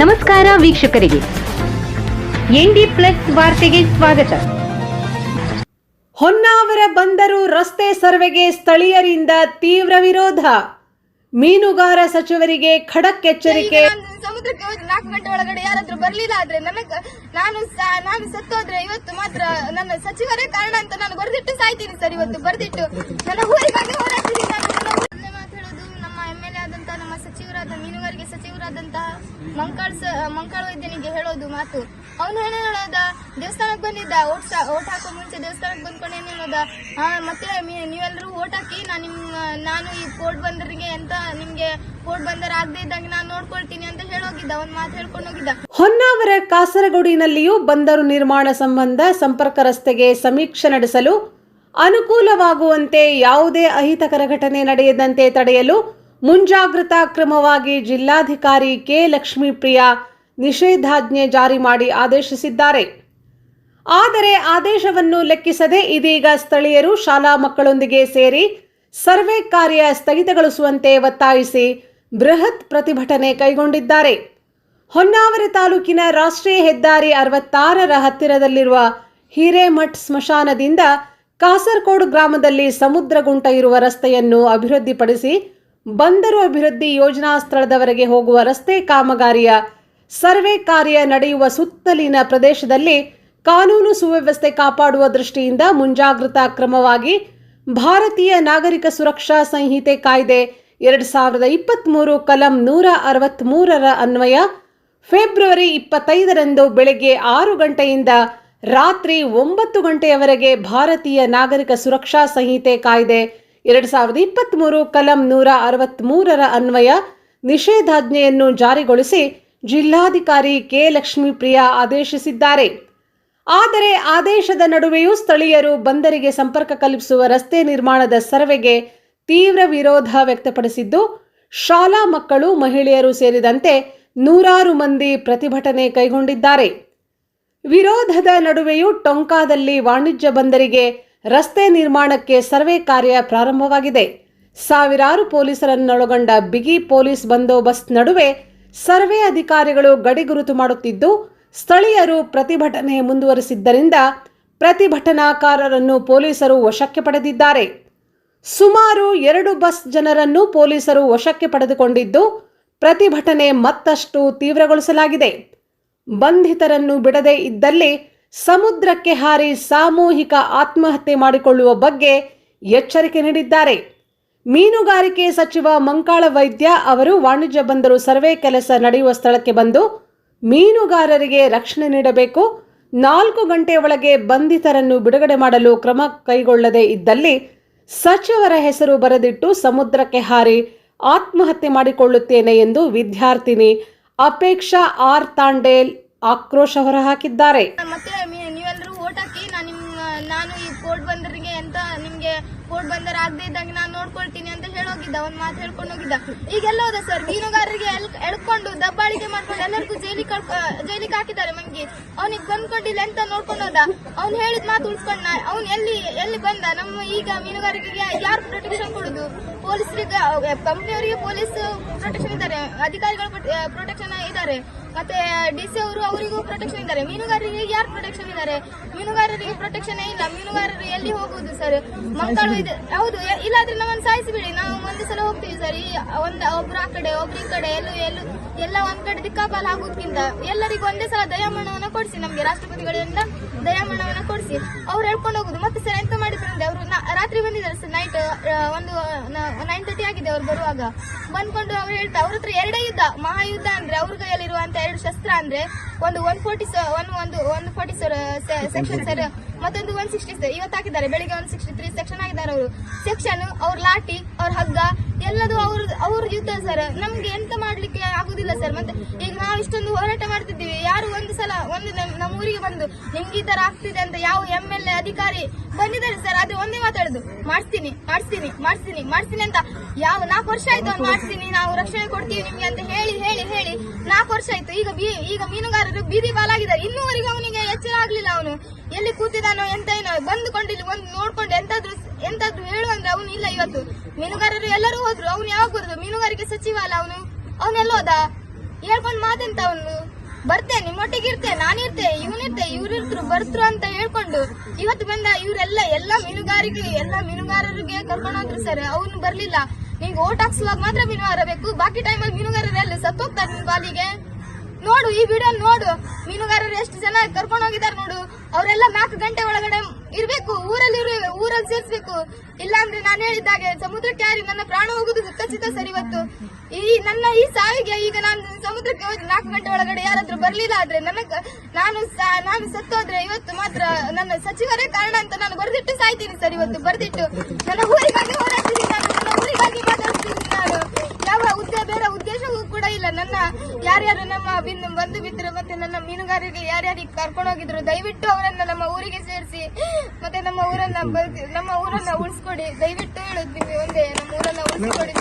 ನಮಸ್ಕಾರ ವೀಕ್ಷಕರಿಗೆ. ND plus ವಾರ್ತೆಗೆ ಸ್ವಾಗತ. ಹೊನ್ನಾವರ ಬಂದರು ರಸ್ತೆ ಸರ್ವೆಗೆ ಸ್ಥಳೀಯರಿಂದ ತೀವ್ರ ವಿರೋಧ. ಮೀನುಗಾರ ಸಚಿವರಿಗೆ ಖಡಕ್ ಎಚ್ಚರಿಕೆ ಸಮುದ್ರಕ್ಕೆ ಹೋದ್ರೆ ನಾಲ್ಕು ಗಂಟೆ ಒಳಗಡೆ ಯಾರಾದ್ರೂ ಬರ್ಲಿಲ್ಲ ಆದ್ರೆ ನನಗ ನಾನು ನಾನು ಸತ್ತೋದ್ರೆ ಇವತ್ತು ಮಾತ್ರ ನನ್ನ ಸಚಿವರೇ ಕಾರಣ ಅಂತ ನಾನು ಬರೆದಿಟ್ಟು ಸಾಯ್ತೀನಿ ಸರ್ ಇವತ್ತು ಬರೆದಿಟ್ಟು. ನನ್ನ ಊರಿಗಾಗಿ ಹೋರಾಡ್ತೀನಿ ಸಚಿವರಾದ ಮೀನುಗಾರಿಕೆ ಸಚಿವರಾದಂತಹ ಮಂಕಾಳ್ ಮಂಕಾಳ್ ವೈದ್ಯನಿಗೆ ಹೇಳೋದು ಮಾತು. ಅವನು ಹೇಳೋದ ದೇವಸ್ಥಾನಕ್ಕೆ ಬಂದಿದ್ದ ಓಟ್ ಓಟ್ ಹಾಕೋ ಮುಂಚೆ ದೇವಸ್ಥಾನಕ್ಕೆ ಬಂದ್ಕೊಂಡು ಏನು ಹೇಳೋದ ಆ, ಮತ್ತೆ ನೀವೆಲ್ಲರೂ ಓಟ್ ಹಾಕಿ ನಾನು ನಿಮ್ ನಾನು ಈ ಕೋರ್ಟ್ ಬಂದರಿಗೆ ಅಂತ ನಿಮ್ಗೆ ಕೋರ್ಟ್ ಬಂದರ ಆಗದೆ ಇದ್ದಂಗೆ ನಾನು ನೋಡ್ಕೊಳ್ತೀನಿ ಅಂತ ಹೇಳೋಗಿದ್ದ ಅವನ್ ಮಾತು ಹೇಳ್ಕೊಂಡು ಹೋಗಿದ್ದ. ಹೊನ್ನಾವರ ಕಾಸರಗೋಡಿನಲ್ಲಿಯೂ ಬಂದರು ನಿರ್ಮಾಣ ಸಂಬಂಧ ಸಂಪರ್ಕ ರಸ್ತೆಗೆ ಸಮೀಕ್ಷೆ ನಡೆಸಲು ಅನುಕೂಲವಾಗುವಂತೆ ಯಾವುದೇ ಅಹಿತಕರ ಘಟನೆ ನಡೆಯದಂತೆ ತಡೆಯಲು ಮುಂಜಾಗ್ರತಾ ಕ್ರಮವಾಗಿ ಜಿಲ್ಲಾಧಿಕಾರಿ ಕೆ. ಲಕ್ಷ್ಮೀಪ್ರಿಯ ನಿಷೇಧಾಜ್ಞೆ ಜಾರಿ ಮಾಡಿ ಆದೇಶಿಸಿದ್ದಾರೆ. ಆದರೆ ಆದೇಶವನ್ನು ಲೆಕ್ಕಿಸದೆ ಇದೀಗ ಸ್ಥಳೀಯರು ಶಾಲಾ ಮಕ್ಕಳೊಂದಿಗೆ ಸೇರಿ ಸರ್ವೆ ಕಾರ್ಯ ಸ್ಥಗಿತಗೊಳಿಸುವಂತೆ ಒತ್ತಾಯಿಸಿ ಬೃಹತ್ ಪ್ರತಿಭಟನೆ ಕೈಗೊಂಡಿದ್ದಾರೆ. ಹೊನ್ನಾವರ ತಾಲೂಕಿನ ರಾಷ್ಟ್ರೀಯ ಹೆದ್ದಾರಿ ಅರವತ್ತಾರರ ಹತ್ತಿರದಲ್ಲಿರುವ ಹಿರೇಮಠ್ ಸ್ಮಶಾನದಿಂದ ಕಾಸರಕೋಡು ಗ್ರಾಮದಲ್ಲಿ ಸಮುದ್ರಗುಂಟ ಇರುವ ರಸ್ತೆಯನ್ನು ಅಭಿವೃದ್ಧಿಪಡಿಸಿ ಬಂದರು ಅಭಿವೃದ್ಧಿ ಯೋಜನಾ ಸ್ಥಳದವರೆಗೆ ಹೋಗುವ ರಸ್ತೆ ಕಾಮಗಾರಿಯ ಸರ್ವೆ ಕಾರ್ಯ ನಡೆಯುವ ಸುತ್ತಲಿನ ಪ್ರದೇಶದಲ್ಲಿ ಕಾನೂನು ಸುವ್ಯವಸ್ಥೆ ಕಾಪಾಡುವ ದೃಷ್ಟಿಯಿಂದ ಮುಂಜಾಗ್ರತಾ ಕ್ರಮವಾಗಿ ಭಾರತೀಯ ನಾಗರಿಕ ಸುರಕ್ಷಾ ಸಂಹಿತೆ ಕಾಯ್ದೆ ಎರಡು ಸಾವಿರದ ಇಪ್ಪತ್ತ್ಮೂರು ಕಲಂ ನೂರ ಅರವತ್ತ್ಮೂರರ ಅನ್ವಯ ಫೆಬ್ರವರಿ ಇಪ್ಪತ್ತೈದರಂದು ಬೆಳಗ್ಗೆ ಆರು ಗಂಟೆಯಿಂದ ರಾತ್ರಿ ಒಂಬತ್ತು ಗಂಟೆಯವರೆಗೆ ಭಾರತೀಯ ನಾಗರಿಕ ಸುರಕ್ಷಾ ಸಂಹಿತೆ ಕಾಯ್ದೆ ಎರಡು ಸಾವಿರದ ಇಪ್ಪತ್ತ್ಮೂರು ಕಲಂ ನೂರ ಅರವತ್ತ್ಮೂರರ ಅನ್ವಯ ನಿಷೇಧಾಜ್ಞೆಯನ್ನು ಜಾರಿಗೊಳಿಸಿ ಜಿಲ್ಲಾಧಿಕಾರಿ ಕೆ. ಲಕ್ಷ್ಮೀಪ್ರಿಯಾ ಆದೇಶಿಸಿದ್ದಾರೆ. ಆದರೆ ಆದೇಶದ ನಡುವೆಯೂ ಸ್ಥಳೀಯರು ಬಂದರಿಗೆ ಸಂಪರ್ಕ ಕಲ್ಪಿಸುವ ರಸ್ತೆ ನಿರ್ಮಾಣದ ಸರ್ವೆಗೆ ತೀವ್ರ ವಿರೋಧ ವ್ಯಕ್ತಪಡಿಸಿದ್ದು, ಶಾಲಾ ಮಕ್ಕಳು, ಮಹಿಳೆಯರು ಸೇರಿದಂತೆ ನೂರಾರು ಮಂದಿ ಪ್ರತಿಭಟನೆ ಕೈಗೊಂಡಿದ್ದಾರೆ. ವಿರೋಧದ ನಡುವೆಯೂ ಟೊಂಕಾದಲ್ಲಿ ವಾಣಿಜ್ಯ ಬಂದರಿಗೆ ರಸ್ತೆ ನಿರ್ಮಾಣಕ್ಕೆ ಸರ್ವೆ ಕಾರ್ಯ ಪ್ರಾರಂಭವಾಗಿದೆ. ಸಾವಿರಾರು ಪೊಲೀಸರನ್ನೊಳಗೊಂಡ ಬಿಗಿ ಪೊಲೀಸ್ ಬಂದೋಬಸ್ತ್ ನಡುವೆ ಸರ್ವೆ ಅಧಿಕಾರಿಗಳು ಗಡಿಗುರುತು ಮಾಡುತ್ತಿದ್ದು, ಸ್ಥಳೀಯರು ಪ್ರತಿಭಟನೆ ಮುಂದುವರಿಸಿದ್ದರಿಂದ ಪ್ರತಿಭಟನಾಕಾರರನ್ನು ಪೊಲೀಸರು ವಶಕ್ಕೆ ಪಡೆದಿದ್ದಾರೆ. ಸುಮಾರು ಎರಡು ಬಸ್ ಜನರನ್ನು ಪೊಲೀಸರು ವಶಕ್ಕೆ ಪಡೆದುಕೊಂಡಿದ್ದು, ಪ್ರತಿಭಟನೆ ಮತ್ತಷ್ಟು ತೀವ್ರಗೊಳಿಸಲಾಗಿದೆ. ಬಂಧಿತರನ್ನು ಬಿಡದೇ ಇದ್ದಲ್ಲಿ ಸಮುದ್ರಕ್ಕೆ ಹಾರಿ ಸಾಮೂಹಿಕ ಆತ್ಮಹತ್ಯೆ ಮಾಡಿಕೊಳ್ಳುವ ಬಗ್ಗೆ ಎಚ್ಚರಿಕೆ ನೀಡಿದ್ದಾರೆ. ಮೀನುಗಾರಿಕೆ ಸಚಿವ ಮಂಕಾಳ ವೈದ್ಯ ಅವರು ವಾಣಿಜ್ಯ ಬಂದರು ಸರ್ವೆ ಕೆಲಸ ನಡೆಯುವ ಸ್ಥಳಕ್ಕೆ ಬಂದು ಮೀನುಗಾರರಿಗೆ ರಕ್ಷಣೆ ನೀಡಬೇಕು. ನಾಲ್ಕು ಗಂಟೆ ಒಳಗೆ ಬಂಧಿತರನ್ನು ಬಿಡುಗಡೆ ಮಾಡಲು ಕ್ರಮ ಕೈಗೊಳ್ಳದೇ ಇದ್ದಲ್ಲಿ ಸಚಿವರ ಹೆಸರು ಬರೆದಿಟ್ಟು ಸಮುದ್ರಕ್ಕೆ ಹಾರಿ ಆತ್ಮಹತ್ಯೆ ಮಾಡಿಕೊಳ್ಳುತ್ತೇನೆ ಎಂದು ವಿದ್ಯಾರ್ಥಿನಿ ಅಪೇಕ್ಷಾ ಆರ್ ತಾಂಡೇಲ್ ಆಕ್ರೋಶ ಹೊರಹಾಕಿದ್ದಾರೆ. ಮತ್ತೆ ನೀವೆಲ್ಲರೂ ಓಟ್ ಹಾಕಿ, ನಾನು ನಾನು ಈ ಕೋರ್ಟ್ ಬಂದರಿಗೆ ಅಂತ ನಿಮ್ಗೆ ಕೋರ್ಟ್ ಬಂದರ್ ಆಗದೆ ಇದ್ದಂಗೆ ನಾನು ನೋಡ್ಕೊಳ್ತೀನಿ ಅಂತ ಹೇಳೋಗಿದ್ದ ಒಂದ್ ಮಾತು ಹೇಳ್ಕೊಂಡು ಹೋಗಿದ್ದ. ಈಗೆಲ್ಲ ಹೋದ ಸರ್ ಮೀನುಗಾರರಿಗೆ ಎಳ್ಕೊಂಡು ದಬ್ಬಾಳಿಕೆ ಮಾಡ್ಕೊಂಡು ಎಲ್ಲರಿಗೂ ಜೈಲಿ ಕಳ್ಕೊ ಜೈಲಿಗೆ ಹಾಕಿದ್ದಾರೆ ಮಂಗಿ ಅವನಿಗೆ ಬಂದ್ಕೊಂಡಿಲ್ಲ ಅಂತ ನೋಡ್ಕೊಂಡು ಹೋದ. ಅವ್ನು ಹೇಳಿದ ಮಾತು ಉಳ್ಸ್ಕೊಂಡ ಅವ್ನು ಎಲ್ಲಿ ಎಲ್ಲಿ ಬಂದ? ನಮ್ಮ ಈಗ ಮೀನುಗಾರರಿಗೆ ಯಾರು ಪ್ರೊಟೆಕ್ಷನ್ ಕೊಡುದು? ಪೊಲೀಸರಿಗೆ ಕಂಪ್ನಿಯವರಿಗೆ ಪೊಲೀಸ್ ಪ್ರೊಟೆಕ್ಷನ್ ಇದ್ದಾರೆ. ಅಧಿಕಾರಿಗಳು ಪ್ರೊಟೆಕ್ಷನ್ ಇದ್ದಾರೆ. ಮತ್ತೆ ಡಿ ಸಿ ಅವರು ಅವರಿಗೂ ಪ್ರೊಟೆಕ್ಷನ್ ಇದ್ದಾರೆ. ಮೀನುಗಾರರಿಗೆ ಯಾರು ಪ್ರೊಟೆಕ್ಷನ್ ಇದ್ದಾರೆ? ಮೀನುಗಾರರಿಗೆ ಪ್ರೊಟೆಕ್ಷನ್ ಇಲ್ಲ. ಮೀನುಗಾರರು ಎಲ್ಲಿ ಹೋಗುವುದು ಸರ್ ಮಕ್ಕಳು ಇದೆ. ಹೌದು ಇಲ್ಲಾದ್ರೆ ನಮ್ಮನ್ನು ಸಾಯಿಸಿಬಿಡಿ. ನಾವು ಒಂದೇ ಸಲ ಹೋಗ್ತೀವಿ ಸರ್ ಈ ಒಂದು ಒಬ್ರು ಆ ಕಡೆ ಒಬ್ರು ಈ ಕಡೆ ಎಲ್ಲೂ ಎಲ್ಲೂ. ಎಲ್ಲ ಒಂದ್ ಕಡೆ ದಿಕ್ಕಾಪಾಲ ಆಗೋದ್ಕಿಂತ ಎಲ್ಲರಿಗೂ ಒಂದೇ ಸಲ ದಯಾಮರಣವನ್ನ ಕೊಡಿಸಿ, ನಮ್ಗೆ ರಾಷ್ಟ್ರಪತಿಗಳಿಂದ ದಯಾಮರಣವನ್ನ ಕೊಡಿಸಿ. ಅವ್ರು ಹೇಳ್ಕೊಂಡು ಹೋಗುದು. ಮತ್ತೆ ಸರ್ ಎಂತ ಮಾಡಿದ್ರು ಅಂದ್ರೆ ಅವರು ರಾತ್ರಿ ಬಂದಿದ್ದಾರೆ ಸರ್ ನೈಟ್ ಒಂದು ನೈನ್ ತರ್ಟಿ ಆಗಿದೆ ಅವ್ರು ಬರುವಾಗ. ಬಂದ್ಕೊಂಡು ಅವ್ರು ಹೇಳ್ತಾ, ಅವ್ರ ಹತ್ರ ಎರಡೇ ಯುದ್ಧ, ಮಹಾಯುದ್ಧ ಅಂದ್ರೆ ಅವ್ರ ಕೈಯಲ್ಲಿರುವಂತ ಎರಡು ಶಸ್ತ್ರ ಅಂದ್ರೆ ಒಂದು ಒನ್ ಫೋರ್ಟಿ ಒನ್ ಒಂದು ಒಂದು ಫೋರ್ಟಿ ಸೆಕ್ಷನ್ ಸರ್ ಮತ್ತೊಂದು ಒನ್ ಸಿಕ್ಸ್ಟಿ ಇವತ್ತು ಹಾಕಿದ್ದಾರೆ. ಬೆಳಿಗ್ಗೆ ಒನ್ ಸಿಕ್ಸ್ಟಿ ತ್ರೀ ಸೆಕ್ಷನ್ ಆಗಿದ್ದಾರೆ ಅವರು. ಸೆಕ್ಷನ್ ಅವ್ರ ಲಾಠಿ ಅವ್ರ ಹಗ್ಗ ಎಲ್ಲದು ಅವ್ರ ಅವ್ರ ಯುದ್ಧ ಸರ್. ನಮ್ಗೆ ಎಂತ ಮಾಡ್ಲಿಕ್ಕೆ ಆಗುದಿಲ್ಲ ಸರ್. ಮತ್ತೆ ಈಗ ನಾವು ಇಷ್ಟೊಂದು ಹೋರಾಟ ಮಾಡ್ತಿದ್ದೀವಿ. ಯಾರು ಒಂದು ಸಲ ಒಂದು ನಮ್- ನಮ್ಮ ಊರಿಗೆ ಬಂದು ನಿಮ್ಗೆ ಈ ತರ ಆಗ್ತಿದೆ ಅಂತ ಯಾವ ಎಂ ಎಲ್ ಎ ಅಧಿಕಾರಿ ಬಂದಿದ್ದಾರೆ ಸರ್, ಅದೇ ಒಂದೇ ಮಾತಾಡುದು ಮಾಡಿಸ್ತೀನಿ ಮಾಡಿಸ್ತೀನಿ ಮಾಡಿಸ್ತೀನಿ ಮಾಡಿಸ್ತೀನಿ ಅಂತ ಯಾವ ನಾಲ್ಕು ವರ್ಷ ಆಯ್ತು ಅವ್ನು ಮಾಡಿಸ್ತೀನಿ, ನಾವು ರಕ್ಷಣೆ ಕೊಡ್ತೀವಿ ನಿಮ್ಗೆ ಅಂತ ಹೇಳಿ ಹೇಳಿ ಹೇಳಿ ನಾಲ್ಕು ವರ್ಷ ಆಯ್ತು. ಈಗ ಬೀ- ಈಗ ಮೀನುಗಾರರು ಬೀದಿ ಪಾಲಾಗಿದ್ದಾರೆ. ಇನ್ನೂವರೆಗೂ ಅವನಿಗೆ ಎಚ್ಚರ ಆಗ್ಲಿಲ್ಲ ಅವನು. ಎಲ್ಲಿ ಕೂತಿದಾನೋ ಎಂತ ಏನೋ ಬಂದುಕೊಂಡು ಇಲ್ಲಿ ಒಂದು ನೋಡ್ಕೊಂಡು ಎಂತಾದ್ರು ಎಂತಾದ್ರು ಹೇಳು ಅಂದ್ರೆ ಅವನು ಇಲ್ಲ ಇವತ್ತು. ಮೀನುಗಾರರು ಎಲ್ಲರೂ ಹೋದ್ರು. ಅವನು ಯಾವಾಗ ಬರುದು? ಮೀನುಗಾರಿಕೆ ಸಚಿವ ಅಲ್ಲ ಅವನು. ಅವನೆಲ್ಲ ಹೋದ? ಹೇಳ್ಕೊಂಡ್ ಮಾತೆಂತ ಅವನು. ಬರ್ತೆ ನಿಮ್ಮೊಟ್ಟಿಗೆ ಇರ್ತೆ ನಾನಿರ್ತೆ ಇವನಿರ್ತೆ ಇವ್ರಿರ್ತರು ಬರ್ತರು ಅಂತ ಹೇಳ್ಕೊಂಡು ಇವತ್ತು ಬಂದ ಇವರೆಲ್ಲ, ಎಲ್ಲ ಮೀನುಗಾರಿಕೆ, ಎಲ್ಲ ಮೀನುಗಾರರಿಗೆ ಕರ್ಕೊಂಡು ಹೋದ್ರು ಸರ್. ಅವನು ಬರ್ಲಿಲ್ಲ. ನಿಂಗೆ ಓಟ್ ಹಾಕ್ಸುವಾಗ ಮಾತ್ರ ಮೀನುಗಾರ ಬೇಕು ಬಾಕಿ ಟೈಮಲ್ಲಿ ಮೀನುಗಾರರು ಎಲ್ಲ ಸತ್ತೋಗ್ತಾರೆ ನಿನ್ ಬಾಲಿಗೆ. ನೋಡು, ಈ ವಿಡಿಯೋ ನೋಡು. ಮೀನುಗಾರರು ಎಷ್ಟು ಜನ ಕರ್ಕೊಂಡು ಹೋಗಿದ್ದಾರೆ ನೋಡು. ಅವರೆಲ್ಲ ನಾಲ್ಕು ಗಂಟೆ ಒಳಗಡೆ ಇರ್ಬೇಕು. ಊರಲ್ಲಿ ಇಲ್ಲಾಂದ್ರೆ ನಾನು ಹೇಳಿದ್ದಾಗೆ, ಸಮುದ್ರಕ್ಕೆ ಯಾರಿ ನನ್ನ ಪ್ರಾಣ ಹೋಗುದು ಖಚಿತ ಸರಿ ಇವತ್ತು? ಈ ನನ್ನ ಈ ಸಾವಿಗೆ ಈಗ ನಾನು ಸಮುದ್ರಕ್ಕೆ ಹೋಗಿ ನಾಲ್ಕು ಗಂಟೆ ಒಳಗಡೆ ಯಾರಾದ್ರೂ ಬರ್ಲಿಲ್ಲ ಆದ್ರೆ ನನಗ, ನಾನು ನಾನು ಸತ್ತೋದ್ರೆ ಇವತ್ತು ಮಾತ್ರ ನನ್ನ ಸಚಿವರೇ ಕಾರಣ ಅಂತ ನಾನು ಬರೆದಿಟ್ಟು ಸಾಯ್ತೀನಿ ಸರ್ ಇವತ್ತು, ಬರೆದಿಟ್ಟು. ನನ್ನ ಊರಿಗಾಗಿ ಹೋರಾಡ್ತೀನಿ ನಾನು ನನ್ನ ಊರಿಗಾಗಿ ಮಾತಾಡ್ತೀನಿ ನಾನು ಯಾವ ಉದ್ದೇ ಬೇರೆ ಉದ್ದೇಶವೂ ಕೂಡ ಇಲ್ಲ ನನ್ನ ಯಾರ್ಯಾರು ನಮ್ಮ ಬಿಂದು ಬಂದು ಬಿದ್ರು ಮತ್ತೆ ನನ್ನ ಮೀನುಗಾರರಿಗೆ ಯಾರ್ಯಾರಿಗೆ ಕರ್ಕೊಂಡು ಹೋಗಿದ್ರು, ದಯವಿಟ್ಟು ಅವರನ್ನ ನಮ್ಮ ಊರಿಗೆ ಸೇರಿಸಿ. ಮತ್ತೆ ನಮ್ಮ ಊರನ್ನ ನಮ್ಮ ಊರನ್ನ ಉಳಿಸ್ಕೊಡಿ. ದಯವಿಟ್ಟು ಹೇಳುತ್ತೀವಿ ಒಂದೇ, ನಮ್ಮ ಊರನ್ನ ಉಳಿಸ್ಕೊಡಿ.